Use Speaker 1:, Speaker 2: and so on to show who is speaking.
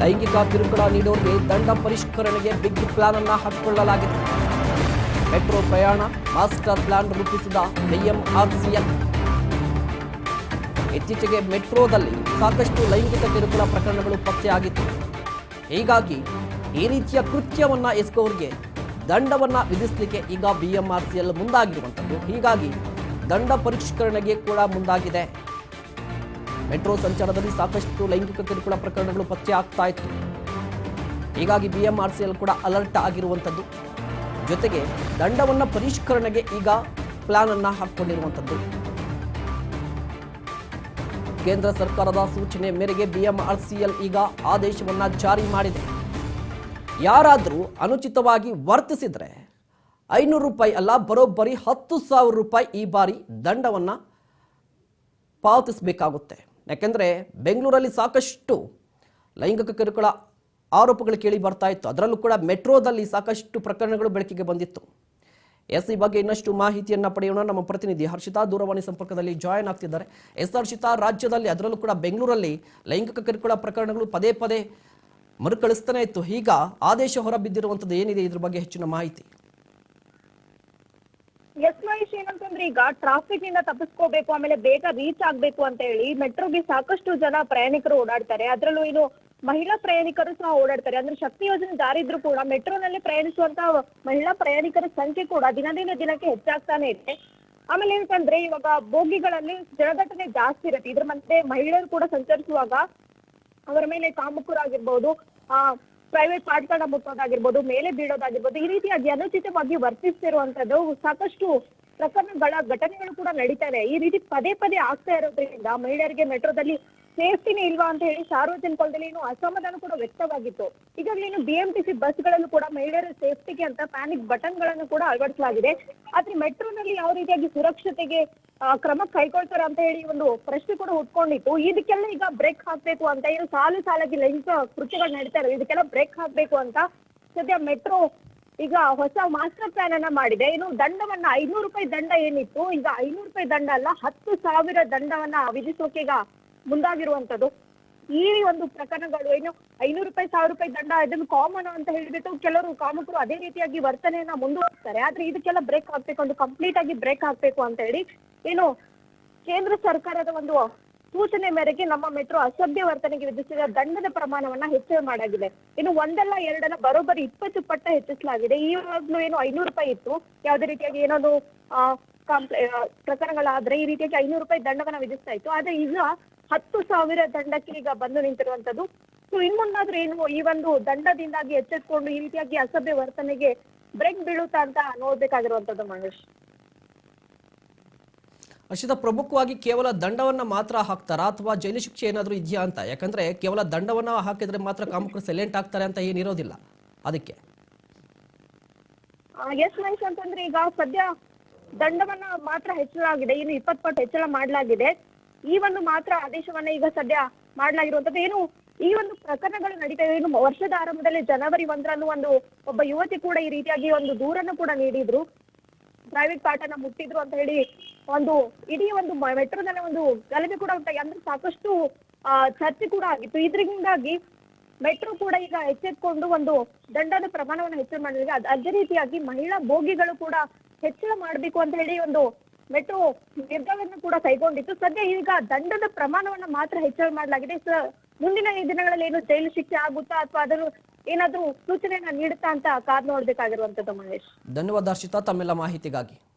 Speaker 1: ಲೈಂಗಿಕ ಕಿರುಕುಳ ನೀಡೋರಿಗೆ ದಂಡ ಪರಿಷ್ಕರಣೆಗೆ ಬಿಗ್ ಪ್ಲಾನ್ ಅನ್ನು ಹಾಕಿಕೊಳ್ಳಲಾಗಿದೆ ಮೆಟ್ರೋ ಪ್ರಯಾಣ ಮಾಸ್ಟರ್ ಪ್ಲಾನ್ ರೂಪಿಸಿದ ಐಎಂಆರ್ಸಿಎಲ್. ಇತ್ತೀಚೆಗೆ ಮೆಟ್ರೋದಲ್ಲಿ ಸಾಕಷ್ಟು ಲೈಂಗಿಕ ಕಿರುಕುಳ ಪ್ರಕರಣಗಳು ಪತ್ತೆಯಾಗಿತ್ತು. ಹೀಗಾಗಿ ಈ ರೀತಿಯ ಕೃತ್ಯವನ್ನ ಎಸ್ಕೋರ್ಗೆ ದಂಡವನ್ನ ವಿಧಿಸಲಿಕ್ಕೆ ಈಗ ಬಿಎಂಆರ್ಸಿಎಲ್ ಮುಂದಾಗಿರುವಂಥದ್ದು. ಹೀಗಾಗಿ ದಂಡ ಪರಿಷ್ಕರಣೆಗೆ ಕೂಡ ಮುಂದಾಗಿದೆ. ಮೆಟ್ರೋ ಸಂಚಾರದಲ್ಲಿ ಸಾಕಷ್ಟು ಲೈಂಗಿಕ ಕಿರುಕುಳ ಪ್ರಕರಣಗಳು ಪತ್ತೆ ಆಗ್ತಾ ಇತ್ತು. ಹೀಗಾಗಿ ಬಿಎಂಆರ್ಸಿಎಲ್ ಕೂಡ ಅಲರ್ಟ್ ಆಗಿರುವಂಥದ್ದು. ಜೊತೆಗೆ ದಂಡವನ್ನು ಪರಿಷ್ಕರಣೆಗೆ ಈಗ ಪ್ಲಾನ್ ಅನ್ನು ಹಾಕೊಂಡಿರುವಂಥದ್ದು ಕೇಂದ್ರ ಸರ್ಕಾರದ ಸೂಚನೆ ಮೇರೆಗೆ ಬಿಎಂಆರ್ಸಿಎಲ್ ಈಗ ಆದೇಶವನ್ನ ಜಾರಿ ಮಾಡಿದೆ. ಯಾರಾದರೂ ಅನುಚಿತವಾಗಿ ವರ್ತಿಸಿದರೆ ಐನೂರು ರೂಪಾಯಿ ಅಲ್ಲ, ಬರೋಬ್ಬರಿ ಹತ್ತು ಸಾವಿರ ರೂಪಾಯಿ ಈ ಬಾರಿ ದಂಡವನ್ನು ಪಾವತಿಸಬೇಕಾಗುತ್ತೆ. ಯಾಕೆಂದರೆ ಬೆಂಗಳೂರಲ್ಲಿ ಸಾಕಷ್ಟು ಲೈಂಗಿಕ ಕಿರುಕುಳ ಆರೋಪಗಳು ಕೇಳಿ ಬರ್ತಾ ಇತ್ತು. ಅದರಲ್ಲೂ ಕೂಡ ಮೆಟ್ರೋದಲ್ಲಿ ಸಾಕಷ್ಟು ಪ್ರಕರಣಗಳು ಬೆಳಕಿಗೆ ಬಂದಿತ್ತು. ಎಸ್ ಈ ಬಗ್ಗೆ ಇನ್ನಷ್ಟು ಮಾಹಿತಿಯನ್ನು ಪಡೆಯೋಣ. ನಮ್ಮ ಪ್ರತಿನಿಧಿ ಹರ್ಷಿತಾ ದೂರವಾಣಿ ಸಂಪರ್ಕದಲ್ಲಿ ಜಾಯಿನ್ ಆಗ್ತಿದ್ದಾರೆ. ಎಸ್ ಹರ್ಷಿತಾ, ರಾಜ್ಯದಲ್ಲಿ ಅದರಲ್ಲೂ ಕೂಡ ಬೆಂಗಳೂರಲ್ಲಿ ಲೈಂಗಿಕ ಕಿರುಕುಳ ಪ್ರಕರಣಗಳು ಪದೇ ಪದೇ ಮರುಕಳಿಸ್ತಾನೆ ಇತ್ತು. ಈಗ ಆದೇಶ ಹೊರಬಿದ್ದಿರುವಂಥದ್ದು ಏನಿದೆ? ಇದ್ರ ಬಗ್ಗೆ ಹೆಚ್ಚಿನ ಮಾಹಿತಿ.
Speaker 2: ಎಸ್ ಮಹೇಶ್, ಏನಂತಂದ್ರೆ ಈಗ ಟ್ರಾಫಿಕ್ನಿಂದ ತಪ್ಪಿಸ್ಕೋಬೇಕು, ಆಮೇಲೆ ಬೇಗ ರೀಚ್ ಆಗ್ಬೇಕು ಅಂತ ಹೇಳಿ ಮೆಟ್ರೋಗೆ ಸಾಕಷ್ಟು ಜನ ಪ್ರಯಾಣಿಕರು ಓಡಾಡ್ತಾರೆ. ಅದ್ರಲ್ಲೂ ಇದು ಮಹಿಳಾ ಪ್ರಯಾಣಿಕರು ಸಹ ಓಡಾಡ್ತಾರೆ. ಅಂದ್ರೆ ಶಕ್ತಿ ಯೋಜನೆ ಜಾರಿ ಕೂಡ ಮೆಟ್ರೋನಲ್ಲಿ ಪ್ರಯಾಣಿಸುವಂತ ಮಹಿಳಾ ಪ್ರಯಾಣಿಕರ ಸಂಖ್ಯೆ ಕೂಡ ದಿನದಿಂದ ದಿನಕ್ಕೆ ಹೆಚ್ಚಾಗ್ತಾನೆ ಇದೆ. ಆಮೇಲೆ ಏನಂತಂದ್ರೆ ಇವಾಗ ಬೋಗಿಗಳಲ್ಲಿ ಜನದಟ್ಟಣೆ ಜಾಸ್ತಿ ಇರುತ್ತೆ. ಇದ್ರ ಮತ್ತೆ ಮಹಿಳೆಯರು ಕೂಡ ಸಂಚರಿಸುವಾಗ ಅವರ ಮೇಲೆ ಕಾಮುಕರಾಗಿರ್ಬೋದು. ಆ ಪ್ರೈವೇಟ್ ಪಾರ್ಟ್ಗಳನ್ನ ಮುಟ್ಟೋದಾಗಿರ್ಬೋದು ಮೇಲೆ ಬೀಳೋದಾಗಿರ್ಬೋದು ಈ ರೀತಿಯಾಗಿ ಅನುಚಿತವಾಗಿ ವರ್ತಿಸ್ತಿರುವಂತದ್ದು ಸಾಕಷ್ಟು ಪ್ರಕರಣಗಳ ಘಟನೆಗಳು ಕೂಡ ನಡೀತಾರೆ ಈ ರೀತಿ ಪದೇ ಪದೇ ಆಗ್ತಾ ಇರೋದ್ರಿಂದ ಮಹಿಳೆಯರಿಗೆ ಮೆಟ್ರೋದಲ್ಲಿ ಸೇಫ್ಟಿನೇ ಇಲ್ವಾ ಅಂತ ಹೇಳಿ ಸಾರ್ವಜನಿಕರಲ್ಲಿ ಏನು ಅಸಮಾಧಾನ ಕೂಡ ವ್ಯಕ್ತವಾಗಿತ್ತು. ಈಗಾಗಲೇ ಏನು ಬಿಎಂಟಿಸಿ ಬಸ್ಗಳಲ್ಲೂ ಕೂಡ ಮಹಿಳೆಯರ ಸೇಫ್ಟಿಗೆ ಅಂತ ಪ್ಯಾನಿಕ್ ಬಟನ್ಗಳನ್ನು ಕೂಡ ಅಳವಡಿಸಲಾಗಿದೆ. ಆದ್ರೆ ಮೆಟ್ರೋನಲ್ಲಿ ಯಾವ ರೀತಿಯಾಗಿ ಸುರಕ್ಷತೆಗೆ ಕ್ರಮ ಕೈಗೊಳ್ತಾರೆ ಅಂತ ಹೇಳಿ ಒಂದು ಪ್ರಶ್ನೆ ಕೂಡ ಹುಟ್ಕೊಂಡಿತ್ತು. ಇದಕ್ಕೆಲ್ಲ ಈಗ ಬ್ರೇಕ್ ಹಾಕ್ಬೇಕು ಅಂತ, ಏನು ಸಾಲು ಸಾಲಾಗಿ ಲೈಂಗಿಕ ಕೃತ್ಯಗಳು ನಡೀತಾ ಇರೋ ಇದಕ್ಕೆಲ್ಲ ಬ್ರೇಕ್ ಹಾಕ್ಬೇಕು ಅಂತ ಸದ್ಯ ಮೆಟ್ರೋ ಈಗ ಹೊಸ ಮಾಸ್ಟರ್ ಪ್ಲಾನ್ ಅನ್ನ ಮಾಡಿದೆ. ಇನ್ನು ದಂಡವನ್ನ ಐನೂರು ರೂಪಾಯಿ ದಂಡ ಏನಿತ್ತು, ಈಗ ಐನೂರು ರೂಪಾಯಿ ದಂಡ ಅಲ್ಲ, ಹತ್ತು ಸಾವಿರ ದಂಡವನ್ನ ವಿಧಿಸೋಕೆ ಈಗ ಮುಂದಾಗಿರುವಂತದ್ದು. ಈ ಒಂದು ಪ್ರಕರಣಗಳು ಏನು ಐನೂರು ರೂಪಾಯಿ, ಸಾವಿರ ರೂಪಾಯಿ ದಂಡ ಇದನ್ನು ಕಾಮನ್ ಅಂತ ಹೇಳ್ಬಿಟ್ಟು ಕೆಲವರು ಕಾಮಕರು ಅದೇ ರೀತಿಯಾಗಿ ವರ್ತನೆಯನ್ನ ಮುಂದುವರಿಸ್ತಾರೆ. ಆದ್ರೆ ಇದಕ್ಕೆಲ್ಲ ಬ್ರೇಕ್ ಹಾಕ್ಬೇಕು, ಒಂದು ಕಂಪ್ಲೀಟ್ ಆಗಿ ಬ್ರೇಕ್ ಹಾಕ್ಬೇಕು ಅಂತ ಹೇಳಿ, ಏನು ಕೇಂದ್ರ ಸರ್ಕಾರದ ಒಂದು ಸೂಚನೆ ಮೇರೆಗೆ ನಮ್ಮ ಮೆಟ್ರೋ ಅಸಭ್ಯ ವರ್ತನೆಗೆ ವಿಧಿಸಿದ ದಂಡದ ಪ್ರಮಾಣವನ್ನ ಹೆಚ್ಚಳ ಮಾಡಾಗಿದೆ. ಇನ್ನು ಒಂದಲ್ಲ ಎರಡಲ್ಲ ಬರೋಬ್ಬರಿ ಇಪ್ಪತ್ತು ಪಟ್ಟ ಹೆಚ್ಚಿಸಲಾಗಿದೆ. ಈವಾಗ್ಲೂ ಏನು ಐನೂರು ರೂಪಾಯಿ ಇತ್ತು. ಯಾವುದೇ ರೀತಿಯಾಗಿ ಏನೊಂದು ಆ, ಕಂಪ್ಲೇ ಪ್ರಕರಣಗಳಾದ್ರೆ ಈ ರೀತಿಯಾಗಿ ಐನೂರು ರೂಪಾಯಿ ದಂಡವನ್ನ ವಿಧಿಸ್ತಾ ಇತ್ತು. ಆದ್ರೆ ಈಗ ಹತ್ತು ಸಾವಿರ ದಂಡಕ್ಕೆ ಈಗ ಬಂದು ನಿಂತಿರುವಂತದ್ದು ಸೊ ಇನ್ಮುಂದಾದ್ರೂ ಏನು ಈ ಒಂದು ದಂಡದಿಂದಾಗಿ ಎಚ್ಚೆತ್ಕೊಂಡು ಈ ರೀತಿಯಾಗಿ ಅಸಭ್ಯ ವರ್ತನೆಗೆ ಬ್ರೇಕ್ ಬೀಳುತ್ತಾ ಅಂತ ನೋಡ್ಬೇಕಾಗಿರುವಂತದ್ದು ಮಹೇಶ್
Speaker 1: ಹರ್ಷಿತಾ ಪ್ರಮುಖವಾಗಿ ಕೇವಲ ದಂಡವನ್ನ ಮಾತ್ರ ಹಾಕ್ತಾರಾ ಅಥವಾ ಜೈಲು ಶಿಕ್ಷೆ ಏನಾದರೂ ಇದೆಯಾ ಅಂತ? ಯಾಕಂದ್ರೆ ಕೇವಲ ದಂಡವನ್ನ ಹಾಕಿದ್ರೆ ಮಾತ್ರ ಕಾಮಕರು ಸೈಲೆಂಟ್ ಆಗ್ತಾರೆ ಅಂತ ಏನಿರೋದಿಲ್ಲ ಅದಕ್ಕೆ.
Speaker 2: ಎಸ್ ಮಹೇಶ್ ಅಂತಂದ್ರೆ ಈಗ ಸದ್ಯ ದಂಡವನ್ನ ಮಾತ್ರ ಹೆಚ್ಚಳಾಗಿದೆ. ಇನ್ನು ಇಪ್ಪತ್ತು ಪಟ್ಟು ಹೆಚ್ಚಳ ಮಾಡಲಾಗಿದೆ. ಈ ಒಂದು ಮಾತ್ರ ಆದೇಶವನ್ನ ಈಗ ಸದ್ಯ ಮಾಡಲಾಗಿರುವಂತದ್ದು. ಏನು, ಈ ಒಂದು ಪ್ರಕರಣಗಳು ನಡೀತಾ ಇದೆ ಇನ್ನು ವರ್ಷದ ಆರಂಭದಲ್ಲಿ ಜನವರಿ ಒಂದರಲ್ಲೂ ಒಂದು ಒಬ್ಬ ಯುವತಿ ಕೂಡ ಈ ರೀತಿಯಾಗಿ ಒಂದು ದೂರನ್ನು ಕೂಡ ನೀಡಿದ್ರು. ಪ್ರೈವೇಟ್ ಪಾಠನ ಮುಟ್ಟಿದ್ರು ಅಂತ ಹೇಳಿ ಒಂದು ಇಡೀ ಒಂದು ಮೆಟ್ರೋದಲ್ಲಿ ಒಂದು ಗಲಭೆ ಕೂಡ ಉಂಟಾಗಿ, ಅಂದ್ರೆ ಸಾಕಷ್ಟು ಚರ್ಚೆ ಕೂಡ ಆಗಿತ್ತು. ಇದರಿಂದಾಗಿ ಮೆಟ್ರೋ ಕೂಡ ಈಗ ಎಚ್ಚೆತ್ಕೊಂಡು ಒಂದು ದಂಡದ ಪ್ರಮಾಣವನ್ನು ಹೆಚ್ಚಳ ಮಾಡಿದ್ರೆ ಅದ್- ರೀತಿಯಾಗಿ ಮಹಿಳಾ ಭೋಗಿಗಳು ಕೂಡ ಹೆಚ್ಚಳ ಮಾಡಬೇಕು ಅಂತ ಹೇಳಿ ಒಂದು ಮೆಟ್ರೋ ನಿರ್ಧಾರವನ್ನು ಕೂಡ ಕೈಗೊಂಡಿತ್ತು. ಸದ್ಯ ಈಗ ದಂಡದ ಪ್ರಮಾಣವನ್ನ ಮಾತ್ರ ಹೆಚ್ಚಳ ಮಾಡಲಾಗಿದೆ. ಮುಂದಿನ ಈ ದಿನಗಳಲ್ಲಿ ಏನು ಜೈಲು ಶಿಕ್ಷೆ ಆಗುತ್ತಾ ಅಥವಾ ಅದನ್ನು ಏನಾದ್ರೂ ಸೂಚನೆಯನ್ನ ನೀಡುತ್ತಾ ಅಂತ ಕಾದ್ ನೋಡ್ಬೇಕಾಗಿರುವಂತದ್ದು ಮಹೇಶ್.
Speaker 1: ಧನ್ಯವಾದ ಹರ್ಷಿತಾ ತಮ್ಮೆಲ್ಲ ಮಾಹಿತಿಗಾಗಿ.